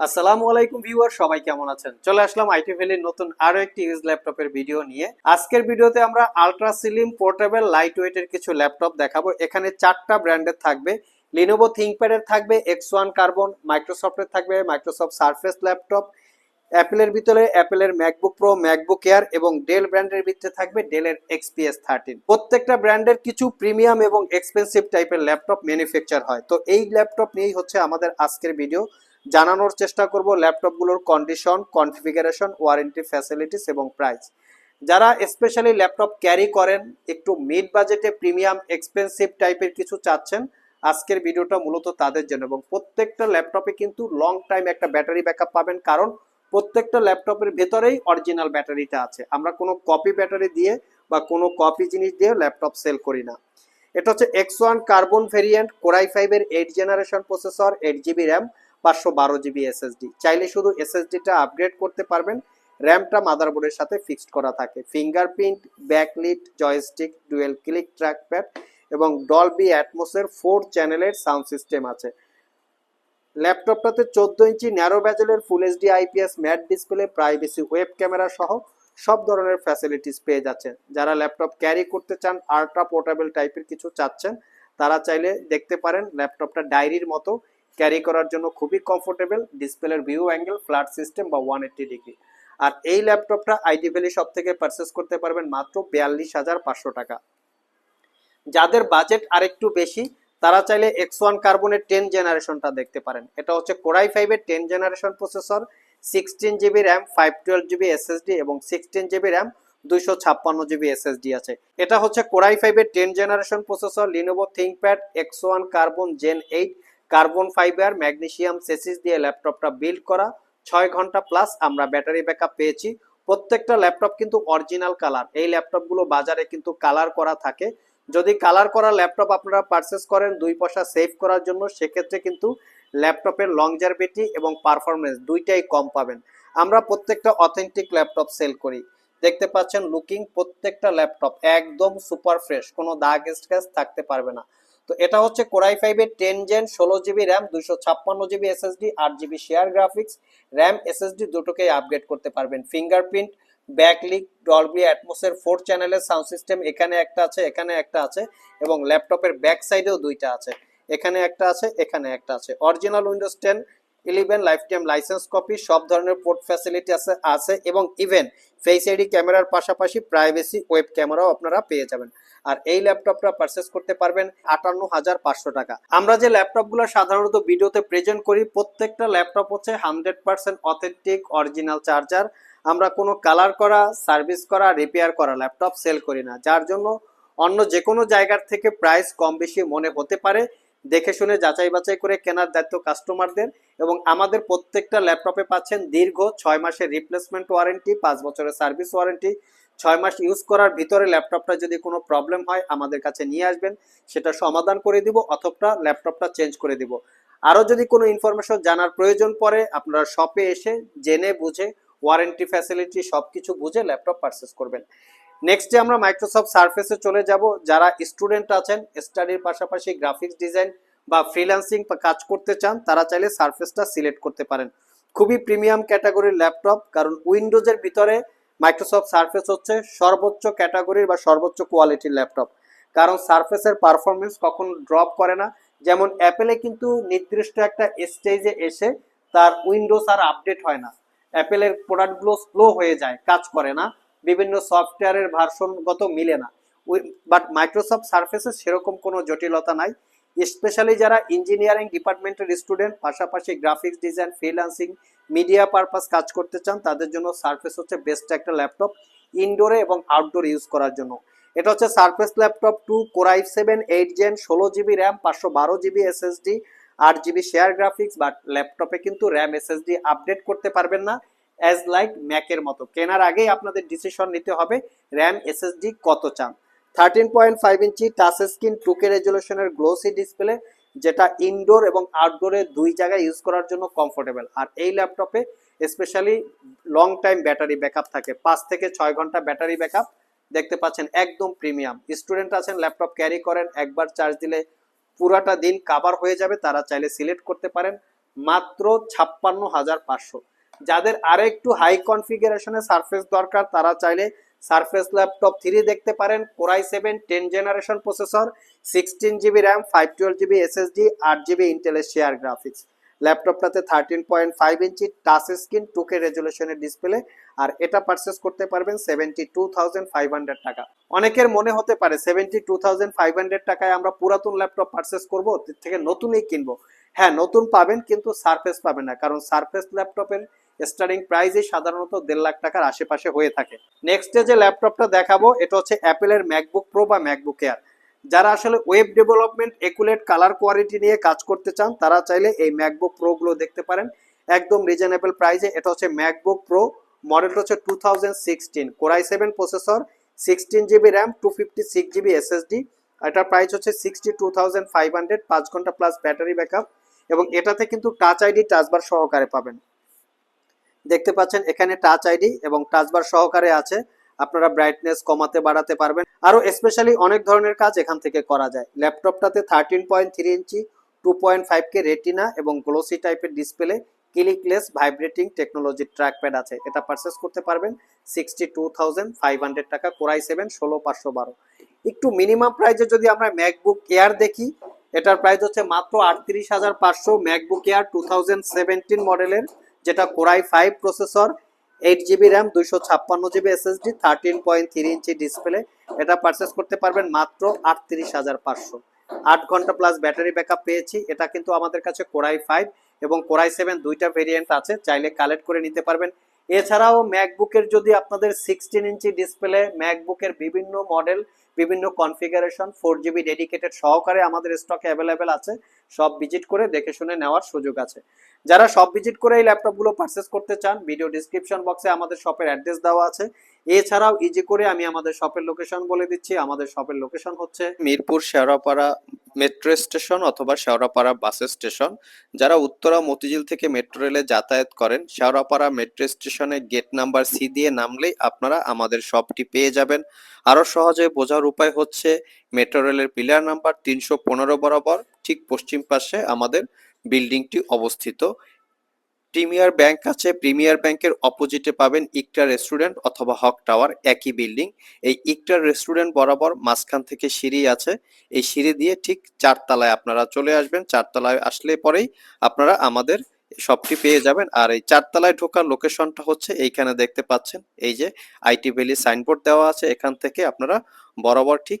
আসসালামু আলাইকুম ভিউয়ার, সবাই কেমন আছেন? চলে আসলাম আইটি ভ্যালির নতুন আরও একটি ইউজ ল্যাপটপের ভিডিও নিয়ে। আজকের ভিডিওতে আমরা আলট্রা সিলিম পোর্টেবল লাইট ওয়েটের কিছু ল্যাপটপ দেখাবো। এখানে চারটা ব্র্যান্ডের থাকবে। লিনোভো থিঙ্কপ্যাডের থাকবে এক্স ওয়ান কার্বন মাইক্রোসফটের থাকবে মাইক্রোসফট সারফেস ল্যাপটপ অ্যাপেলের ভিতরে অ্যাপেলের ম্যাকবুক প্রো ম্যাকবুক এয়ার এবং ডেল ব্র্যান্ডের ভিতরে থাকবে ডেলের এক্সপিএস থার্টিন প্রত্যেকটা ব্র্যান্ডের কিছু প্রিমিয়াম এবং এক্সপেন্সিভ টাইপের ল্যাপটপ ম্যানুফ্যাকচার হয়। তো এই ল্যাপটপ নিয়েই হচ্ছে আমাদের আজকের ভিডিও জানানোর চেষ্টা করব ল্যাপটপগুলোর কন্ডিশন কনফিগারেশন ওয়ারেন্টি ফ্যাসিলিটিস এবং প্রাইস যারা স্পেশালি ল্যাপটপ ক্যারি করেন, একটু মিড বাজেটে প্রিমিয়াম এক্সপেন্সিভ টাইপের কিছু চাচ্ছেন, আজকের ভিডিওটা মূলত তাদের জন্য এবং প্রত্যেকটা ল্যাপটপে কিন্তু লং টাইম একটা ব্যাটারি ব্যাকআপ পাবেন কারণ প্রত্যেকটা ল্যাপটপের ভেতরেই অরিজিনাল ব্যাটারিটা আছে। আমরা কোনো কপি ব্যাটারি দিয়ে বা কোনো কপি জিনিস দিয়ে ল্যাপটপ সেল করি না। এটা হচ্ছে X one carbon variant Core i ফাইভের eight generation processor eight GB RAM পাঁচশো বারো জিবি এসএসডি চাইলে শুধু এসএসডিটা আপগ্রেড করতে পারবেন র্যামটা মাদারবোর্ডের সাথে ফিক্সড করা থাকে। Fingerprint backlit joystick dual click track trackpad এবং ডলবি অ্যাটমোসের ফোর চ্যানেলের সাউন্ড সিস্টেম আছে। ল্যাপটপটাতে চোদ্দ ইঞ্চি narrow ব্যাজেলের full HD IPS matte display privacy web camera সহ সব ধরনের ফ্যাসিলিটিস পেয়ে যাচ্ছেন। যারা ল্যাপটপ ক্যারি করতে চান আল্ট্রা পোর্টেবল টাইপের কিছু চাচ্ছেন, তারা চাইলে দেখতে পারেন ল্যাপটপটা ডায়েরির মতো ক্যারি করার জন্য খুবই কমফোর্টেবল ডিসপ্লের ভিউ অ্যাঙ্গেল ফ্ল্যাট সিস্টেম বা ওয়ান এইট্টি ডিগ্রি আর এই ল্যাপটপটা আইডি ভ্যালি সব থেকে পারচেস করতে পারবেন মাত্র বিয়াল্লিশ হাজার পাঁচশো টাকা। যাদের বাজেট আরেকটু বেশি, তারা চাইলে এক্স ওয়ান কার্বনের টেন জেনারেশনটা দেখতে পারেন। এটা হচ্ছে কোরাই ফাইভের ten generation processor sixteen GB RAM five twelve GB SSD এবং সিক্সটিন জিবি র্যাম দুইশো ছাপ্পান্ন জিবি এসএসডি আছে। এটা হচ্ছে কোরাই ফাইভের ten generation processor Lenovo ThinkPad X one carbon gen eight carbon fibre, magnesium, chassis দিয়ে ল্যাপটপটা বিল্ড করা। ছয় ঘণ্টা প্লাস আমরা ব্যাটারি ব্যাকআপ পেয়েছি। প্রত্যেকটা ল্যাপটপ কিন্তু অরিজিনাল কালার। এই ল্যাপটপগুলো বাজারে কিন্তু কালার করা থাকে। যদি কালার করা ল্যাপটপ আপনারা পারচেস করেন, দুই পয়সা সেভ করার জন্য সেক্ষেত্রে কিন্তু ল্যাপটপের লংজারভিটি এবং পারফরমেন্স দুইটাই কম পাবেন। আমরা প্রত্যেকটা অথেন্টিক ল্যাপটপ সেল করি। দেখতে পাচ্ছেন লুকিং প্রত্যেকটা ল্যাপটপ একদম সুপার ফ্রেশ কোনো দাগ স্ক্র্যাচ থাকতে পারবে না। তো এটা হচ্ছে কোরাই ফাইভের টেন জেন ষোলো জিবি র্যাম দুশো ছাপ্পান্ন জিবি এসএসডি আট GB share graphics RAM SSD দুটোকেই আপগ্রেড করতে পারবেন। ফিঙ্গারপ্রিন্ট ব্যাকলিক ডলবি অ্যাটমোসের ফোর চ্যানেলের সাউন্ড সিস্টেম এখানে একটা আছে, এখানে একটা আছে এবং ল্যাপটপের ব্যাক সাইডেও দুইটা আছে। এখানে একটা আছে, এখানে একটা আছে। Original Windows ten eleven life time licence copy সব ধরনের পোর্ট ফ্যাসিলিটি আছে আছে এবং ইভেন ফেস আইডি ক্যামেরার পাশাপাশি প্রাইভেসি ওয়েব ক্যামেরাও আপনারা পেয়ে যাবেন। আর এই ল্যাপটপটা পারচেস করতে পারবেন আটান্ন হাজার পাঁচশো টাকা। আমরা যে ল্যাপটপগুলো সাধারণত ভিডিওতে প্রেজেন্ট করি, প্রত্যেকটা ল্যাপটপ হচ্ছে hundred percent authentic original charger আমরা কোনো কালার করা সার্ভিস করা রিপেয়ার করা ল্যাপটপ সেল করি না। যার জন্য অন্য যে কোনো জায়গার থেকে প্রাইস কম বেশি মনে হতে পারে। দেখে শুনে যাচাই বাছাই করে কেনার দায়িত্ব কাস্টমারদের এবং আমাদের প্রত্যেকটা ল্যাপটপে পাচ্ছেন দীর্ঘ ছয় মাসের রিপ্লেসমেন্ট ওয়ারেন্টি পাঁচ বছরের সার্ভিস ওয়ারেন্টি ছয় মাস ইউজ করার ভিতরে ল্যাপটপটা যদি কোনো প্রবলেম হয়, আমাদের কাছে নিয়ে আসবেন। সেটা সমাধান করে দিব অথবা ল্যাপটপটা চেঞ্জ করে দিব। আরও যদি কোনো ইনফরমেশন জানার প্রয়োজন পড়ে, আপনারা শপে এসে জেনে বুঝে ওয়ারেন্টি ফ্যাসিলিটি সব কিছু বুঝে ল্যাপটপ পারচেস করবেন। নেক্সট ডে আমরা মাইক্রোসফট সার্ফেসে চলে যাব। যারা স্টুডেন্ট আছেন স্টাডির পাশাপাশি গ্রাফিক্স ডিজাইন বা ফ্রিল্যান্সিং কাজ করতে চান, তারা চাইলে সার্ফেসটা সিলেক্ট করতে পারেন। খুবই প্রিমিয়াম ক্যাটাগরির ল্যাপটপ কারণ উইন্ডোজের ভিতরে মাইক্রোসফট সার্ফেস হচ্ছে সর্বোচ্চ ক্যাটাগরির বা সর্বোচ্চ কোয়ালিটির ল্যাপটপ কারণ সার্ফেসের পারফরমেন্স কখনো ড্রপ করে না। যেমন অ্যাপেলে কিন্তু নির্দিষ্ট একটা স্টেজে এসে তার উইন্ডোজ আর আপডেট হয় না। অ্যাপেলের প্রোডাক্টগুলো স্লো হয়ে যায়, কাজ করে না। বিভিন্ন সফটওয়্যারের ভার্সনগত মিলে না। বাট মাইক্রোসফট সার্ফেসে সেরকম কোনো জটিলতা নাই। স্পেশালি যারা ইঞ্জিনিয়ারিং ডিপার্টমেন্টের স্টুডেন্ট পাশাপাশি graphics design freelancing media purpose কাজ করতে চান, তাদের জন্য সার্ফেস হচ্ছে বেস্ট একটা ল্যাপটপ ইনডোরে এবং আউটডোর ইউজ করার জন্য। এটা হচ্ছে Surface laptop two Core i seven eight gen ষোলো জিবি র্যাম পাঁচশো বারো জিবি এসএসডি আট জিবি শেয়ার গ্রাফিক্স বাট ল্যাপটপে কিন্তু র্যাম এসএসডি আপডেট করতে পারবেন না অ্যাজ লাইক ম্যাকের মতো। কেনার আগেই আপনাদের ডিসিশন নিতে হবে র্যাম এসএসডি কত চান। Thirteen point five inch touch screen two K রেজলিউশনের glossy display যেটা ইনডোর এবং আউটডোরে দুই জায়গায় ইউজ করার জন্য কমফোর্টেবল আর এই ল্যাপটপে specially long time battery backup থাকে। পাঁচ থেকে ছয় ঘণ্টা ব্যাটারি ব্যাকআপ দেখতে পাচ্ছেন, একদম প্রিমিয়াম স্টুডেন্ট আছেন ল্যাপটপ ক্যারি করেন, একবার চার্জ দিলে পুরাটা দিন কাভার হয়ে যাবে, তারা চাইলে সিলেক্ট করতে পারেন। মাত্র ছাপ্পান্ন হাজার পাঁচশো। যাদের আরও একটু হাই কনফিগারেশনে সারফেস দরকার, তারা চাইলে সারফেস ল্যাপটপ থ্রি দেখতে পারেন, Core i seven ten generation processor sixteen GB RAM five twelve GB SSD আট জিবি ইন্টেলের share graphics ল্যাপটপটাতে thirteen point five inch touch screen two K রেজুলেশনের display আর এটা পারচেস করতে পারবেন seventy two thousand five hundred টাকা। অনেকের মনে হতে পারে seventy two thousand five hundred টাকায় আমরা পুরাতন ল্যাপটপ পারচেস করব থেকে নতুনই কিনবো। হ্যাঁ নতুন পাবেন কিন্তু সারফেস পাবেন না, কারণ সারফেস ল্যাপটপের স্টার্টিং প্রাইসই সাধারণত দেড় লাখ টাকার আশেপাশে হয়ে থাকে। নেক্সট যে ল্যাপটপটা দেখাবো, এটা হচ্ছে অ্যাপেলের ম্যাকবুক প্রো বা ম্যাকবুক এয়ার যারা আসলে web development accurate colour quality নিয়ে কাজ করতে চান, তারা চাইলে এই ম্যাকবুক প্রো গুলো দেখতে পারেন। একদম রিজনেবল প্রাইসে এটা হচ্ছে ম্যাকবুক প্রো মডেলটা হচ্ছে two thousand sixteen Core i seven processor sixteen GB RAM two fifty six GB SSD এটার প্রাইস হচ্ছে sixty two thousand five hundred পাঁচ ঘণ্টা প্লাস ব্যাটারি ব্যাকআপ এবং এটাতে কিন্তু টাচ আইডি টাচবার সহকারে পাবেন। দেখতে পাচ্ছেন, এখানে টাচ আইডি এবং টাচবার সহকারে আছে। আপনারা ব্রাইটনেস কমাতে, বাড়াতে পারবেন। আরও স্পেশালি অনেক ধরনের কাজ এখান থেকে করা যায়। ল্যাপটপটাতে thirteen point three inch two point five K retina এবং গ্লোসি টাইপের display clickless vibrating technology trackpad আছে। এটা পারচেস করতে পারবেন sixty two thousand five hundred টাকা কোরাই সেভেন ষোলো পাঁচশো বারো। একটু মিনিমাম প্রাইসে যদি আমরা ম্যাকবুক এয়ার দেখি, এটার প্রাইস হচ্ছে মাত্র আটত্রিশ হাজার পাঁচশো। MacBook Air two thousand seventeen মডেলের যেটা Core i five processor eight GB RAM দুইশো ছাপ্পান্ন GB SSD thirteen point three inch display এটা পারচেস করতে পারবেন মাত্র আটত্রিশ হাজার পাঁচশো। আট ঘণ্টা প্লাস ব্যাটারি ব্যাকআপ পেয়েছি, এটা কিন্তু আমাদের কাছে কোরাই ফাইভ এবং কোরাই সেভেন দুইটা ভেরিয়েন্ট আছে, চাইলে কালেক্ট করে নিতে পারবেন। এছাড়াও ম্যাকবুকের যদি আপনাদের সিক্সটিন ইঞ্চি ডিসপ্লে ম্যাকবুকের বিভিন্ন মডেল বিভিন্ন কনফিগারেশন ফোর জিবি ডেডিকেটেড সহকারে আমাদের স্টকে অ্যাভেলেবেল আছে সব ভিজিট করে দেখে শুনে নেওয়ার সুযোগ আছে। যারা সব ভিজিট করে এই ল্যাপটপগুলো পারচেস করতে চান ভিডিও ডিসক্রিপশন বক্সে আমাদের শপের অ্যাড্রেস দেওয়া আছে। এছাড়াও ইজি করে আমি আমাদের শপের লোকেশন বলে দিচ্ছি। আমাদের শপের লোকেশন হচ্ছে মিরপুর শেওড়াপাড়া মেট্রো স্টেশন অথবা শেওড়াপাড়া বাস স্টেশন যারা উত্তরা মতিঝিল থেকে মেট্রো রেলে যাতায়াত করেন, শেওড়াপাড়া মেট্রো স্টেশনে গেট নাম্বার সি দিয়ে নামলেই আপনারা আমাদের শপটি পেয়ে যাবেন। আরও সহজে বোঝার উপায় হচ্ছে মেট্রো রেলের পিলার নাম্বার তিনশো পনেরো বরাবর, ঠিক পশ্চিম পাশে আমাদের বিল্ডিংটি অবস্থিত। প্রিমিয়ার ব্যাংক আছে, প্রিমিয়ার ব্যাংকের অপোজিটে পাবেন ইকটা রেস্টুরেন্ট অথবা হক টাওয়ার, একই বিল্ডিং। এই ইকটা রেস্টুরেন্ট বরাবর মাঝখান থেকে সিঁড়ি আছে। এই সিঁড়ি দিয়ে ঠিক চারতলায় আপনারা চলে আসবেন। চারতলায় আসলে পরেই আপনারা আমাদের সবটি পেয়ে যাবেন। আর এই চারতলায় ঢোকার লোকেশনটা হচ্ছে এইখানে দেখতে পাচ্ছেন। এই যে আইটি ভ্যালি সাইনবোর্ড দেওয়া আছে। এখান থেকে আপনারা বরাবর ঠিক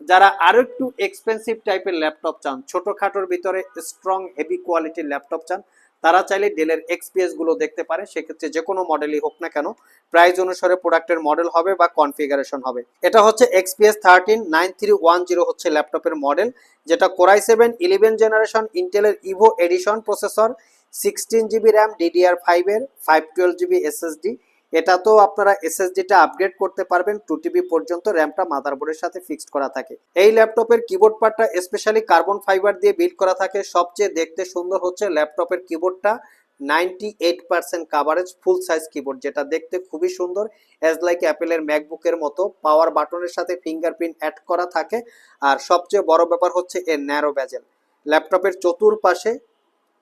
যারা আরও একটু এক্সপেন্সিভ টাইপের ল্যাপটপ চান, ছোটখাটোর ভিতরে স্ট্রং হেভি কোয়ালিটির ল্যাপটপ চান, তারা চাইলে ডেলের এক্সপিএসগুলো দেখতে পারে। সেক্ষেত্রে যে কোনো মডেলই হোক না কেন প্রাইস অনুসারে প্রোডাক্টের মডেল হবে বা কনফিগারেশন হবে। এটা হচ্ছে XPS thirteen nine three one zero হচ্ছে ল্যাপটপের মডেল যেটা Core i seven eleven generation ইন্টেলের Evo edition processor sixteen GB RAM DDR ফাইভের ফাইভ টুয়েলভ জিবি এসএসডি এটা তো আপনারা এসএসডিটা আপগ্রেড করতে পারবেন টু টিবি পর্যন্ত র্যামটা মাদারবোর্ডের সাথে ফিক্সড করা থাকে। এই ল্যাপটপের কিবোর্ড পার্টটা স্পেশালি কার্বন ফাইবার দিয়ে বিল্ড করা থাকে। সবচেয়ে দেখতে সুন্দর হচ্ছে ল্যাপটপের কিবোর্ডটা ninety eight percent coverage full size keyboard যেটা দেখতে খুবই সুন্দর। অ্যাজ লাইক অ্যাপেলের ম্যাকবুকের মতো পাওয়ার বাটনের সাথে ফিঙ্গারপ্রিন্ট অ্যাড করা থাকে। আর সবচেয়ে বড় ব্যাপার হচ্ছে এর ন্যারো ব্যাজেল ল্যাপটপের চতুর্পাশে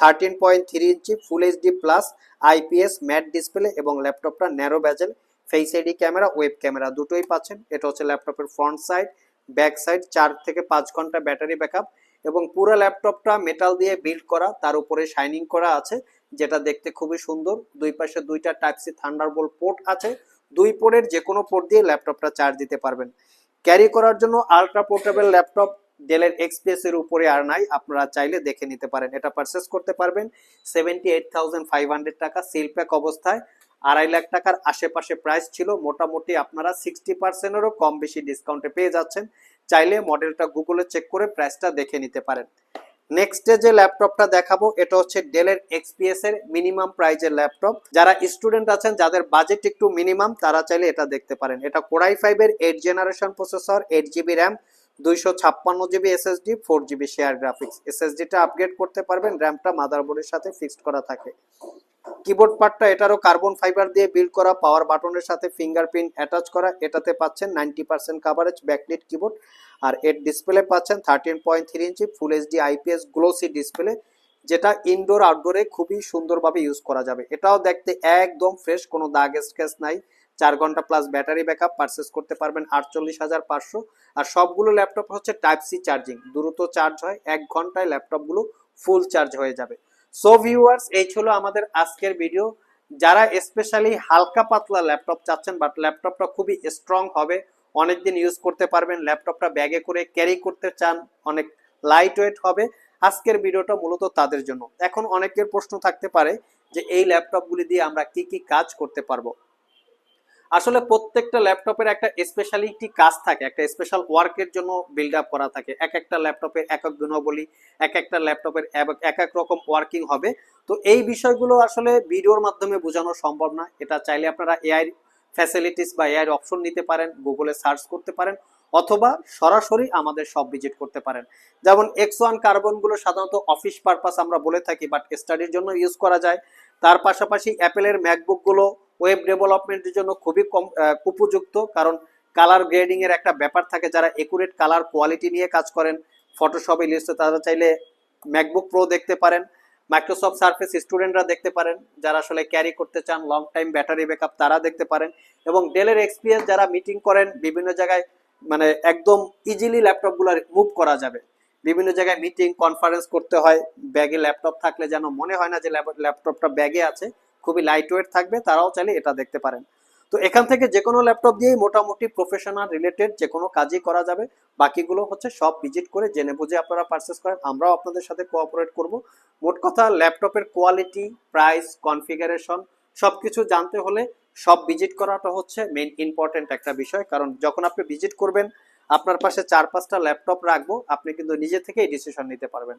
thirteen point three inch full HD plus IPS matte display এবং ল্যাপটপটা narrow bezel face ID camera web camera দুটোই পাচ্ছেন। এটা হচ্ছে ল্যাপটপের ফ্রন্ট সাইড ব্যাক সাইড চার থেকে পাঁচ ঘণ্টা ব্যাটারি ব্যাকআপ এবং পুরো ল্যাপটপটা মেটাল দিয়ে বিল্ড করা, তার উপরে শাইনিং করা আছে, যেটা দেখতে খুবই সুন্দর। দুই পাশে দুইটা টাইপ সি থান্ডারবোল্ট পোর্ট আছে, দুই পোর্টের যে কোনো পোর্ট দিয়ে ল্যাপটপটা চার্জ দিতে পারবেন। ক্যারি করার জন্য আলট্রা পোর্টেবল ল্যাপটপ ডেলের এক্সপিএস এর উপরে আর নাই, আপনারা চাইলে দেখে নিতে পারেন। এটা পারচেস করতে পারবেন। Seventy eight thousand five hundred টাকা সিল প্যাক অবস্থায়। আড়াই লাখ টাকার আশেপাশে প্রাইস ছিল। মোটামুটি আপনারা সিক্সটি পার্সেন্টেরও কম বেশি ডিসকাউন্টে পেয়ে যাচ্ছেন। চাইলে মডেলটা গুগলে চেক করে প্রাইসটা দেখে নিতে পারেন। নেক্সট যে ল্যাপটপটা দেখাবো, এটা হচ্ছে ডেলের এক্সপিএস এর মিনিমাম প্রাইজের ল্যাপটপ যারা স্টুডেন্ট আছেন, যাদের বাজেট একটু মিনিমাম তারা চাইলে এটা দেখতে পারেন। এটা কোরাই ফাইভ এর eight generation processor eight GB RAM দুইশো ছাপ্পান্ন GB SSD, four GB share graphics. এসএসডিটা upgrade করতে পারবেন, র্যামটা মাদারবোর্ডের সাথে ফিক্সড করা থাকে। কিবোর্ড পার্টটা এটারও কার্বন ফাইবার দিয়ে বিল্ড করা পাওয়ার বাটনের সাথে ফিঙ্গারপ্রিন্ট অ্যাটাচ করা, এটাতে পাচ্ছেন ninety percent coverage backlit keyboard আর এর ডিসপ্লে পাচ্ছেন thirteen point three inch full HD IPS glossy display যেটা ইনডোর আউটডোরে খুবই সুন্দরভাবে ইউজ করা যাবে। এটাও দেখতে একদম ফ্রেশ কোনো দাগ স্কেচ নাই। চার ঘণ্টা প্লাস ব্যাটারি ব্যাকআপ পারচেস করতে পারবেন আটচল্লিশ হাজার পাঁচশো। আর সবগুলো ল্যাপটপ হচ্ছে টাইপ সি চার্জিং দ্রুত চার্জ হয়, এক ঘন্টায় ল্যাপটপগুলো ফুল চার্জ হয়ে যাবে। সো ভিউয়ার্স এই ছিল আমাদের আজকের ভিডিও যারা স্পেশালি হালকা পাতলা ল্যাপটপ চাচ্ছেন বাট ল্যাপটপটা খুবই স্ট্রং হবে, অনেকদিন ইউজ করতে পারবেন। ল্যাপটপটা ব্যাগে করে ক্যারি করতে চান, অনেক লাইট ওয়েট হবে। আজকের ভিডিওটা মূলত তাদের জন্য। এখন অনেকের প্রশ্ন থাকতে পারে যে এই ল্যাপটপগুলি দিয়ে আমরা কি কি কাজ করতে পারব। আসলে প্রত্যেকটা ল্যাপটপের একটা স্পেশালিটি কাজ থাকে, একটা স্পেশাল ওয়ার্কের জন্য বিল্ড আপ করা থাকে। এক একটা ল্যাপটপের এক এক গুণাবলী, এক একটা ল্যাপটপের এক এক রকম ওয়ার্কিং হবে। তো এই বিষয়গুলো আসলে ভিডিওর মাধ্যমে বোঝানো সম্ভব না। এটা চাইলে আপনারা এআই ফ্যাসিলিটিস বা এআই অপশন নিতে পারেন গুগলে সার্চ করতে পারেন, অথবা সরাসরি আমাদের সব ভিজিট করতে পারেন। যেমন এক্স ওয়ান কার্বনগুলো সাধারণত অফিস পারপাস আমরা বলে থাকি বাট স্টাডির জন্য ইউজ করা যায়। তার পাশাপাশি অ্যাপেলের ম্যাকবুকগুলো ওয়েব ডেভেলপমেন্টের জন্য খুবই কম উপযুক্ত, কারণ কালার গ্রেডিং এর একটা ব্যাপার থাকে, যারা একুরেট কালার কোয়ালিটি নিয়ে কাজ করেন ফটোশপ ইলিস্টে তারা চাইলে ম্যাকবুক প্রো দেখতে পারেন মাইক্রোসফট সার্ফেস স্টুডেন্টরা দেখতে পারেন, যারা আসলে ক্যারি করতে চান লং টাইম ব্যাটারি ব্যাকআপ তারা দেখতে পারেন, এবং ডেলের এক্সপিরিয়েন্স যারা মিটিং করেন, বিভিন্ন জায়গায় মানে একদম ইজিলি ল্যাপটপগুলো মুভ করা যাবে। বিভিন্ন জায়গায় মিটিং কনফারেন্স করতে হয় ব্যাগে ল্যাপটপ থাকলে যেন মনে হয় না যে ল্যাপটপটা ব্যাগে আছে খুবই লাইট ওয়েট থাকবে, তারাও চাইলে এটা দেখতে পারেন। তো এখান থেকে যে কোনো ল্যাপটপ দিয়েই মোটামুটি প্রফেশনাল রিলেটেড যে কোনো কাজই করা যাবে। বাকিগুলো হচ্ছে সব ভিজিট করে জেনে বুঝে আপনারা পারচেস করেন, আমরাও আপনাদের সাথে কোঅপারেট করব। মোট কথা ল্যাপটপের কোয়ালিটি প্রাইস কনফিগারেশন সব কিছু জানতে হলে সব ভিজিট করাটা হচ্ছে মেইন ইম্পর্টেন্ট একটা বিষয়। কারণ যখন আপনি ভিজিট করবেন, আপনার পাশে চার পাঁচটা ল্যাপটপ রাখব, আপনি কিন্তু নিজে থেকেই ডিসিশন নিতে পারবেন।